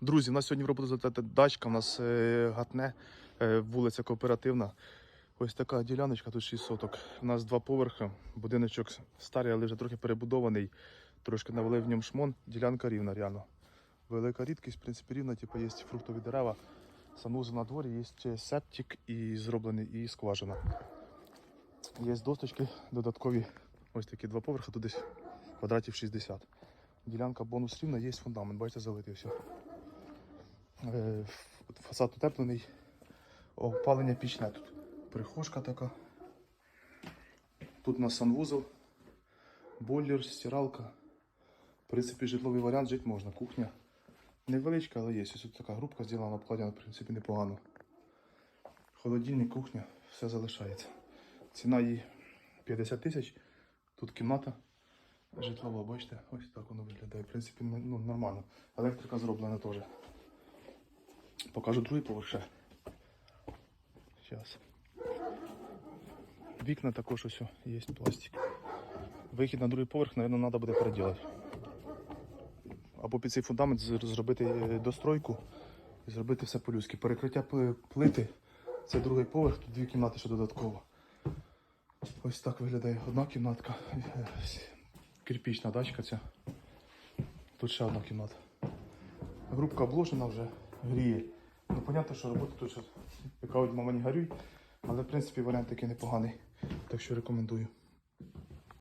Друзі, у нас сьогодні в роботу дачка, у нас е, гатне, е, вулиця Кооперативна. Ось така діляночка, тут 6 соток. У нас два поверхи, будиночок старий, але вже трохи перебудований. Трошки навели в ньому шмон. Ділянка рівна, реально. Велика рідкість, в принципі, рівна, типу, є фруктові дерева. Санузел на дворі, є септик і зроблений, і скважина. Є досточки додаткові, ось такі два поверхи, тут десь квадратів 60. Ділянка бонус рівна, є фундамент, бачите, залитий все. Е, Фасад утеплений, опалення пічне тут. Прихожка така. Тут у нас санвузол, бойлер, стиралка. В принципі, житловий варіант жити можна. Кухня невеличка, але є. Тут така грубка зроблена, обкладена, в принципі, непогано. Холодильник, кухня, все залишається. Ціна її 50 тисяч. Тут кімната житлова, бачите, ось так воно виглядає. В принципі, ну, нормально. Електрика зроблена теж. Покажу другий поверх ще. Зараз. Вікна також ось є пластик. Вихід на другий поверх, мабуть, треба буде переділати. Або під цей фундамент зробити е, достройку і зробити все по-людськи. Перекриття плити. Це другий поверх, тут дві кімнати ще додатково. Ось так виглядає одна кімнатка. Е, Кирпічна дачка ця. Тут ще одна кімната. Грубка обложена вже, гріє. Ну, понятно, що робота тут яка мама не горюй, але в принципі варіант такий непоганий. Так що рекомендую.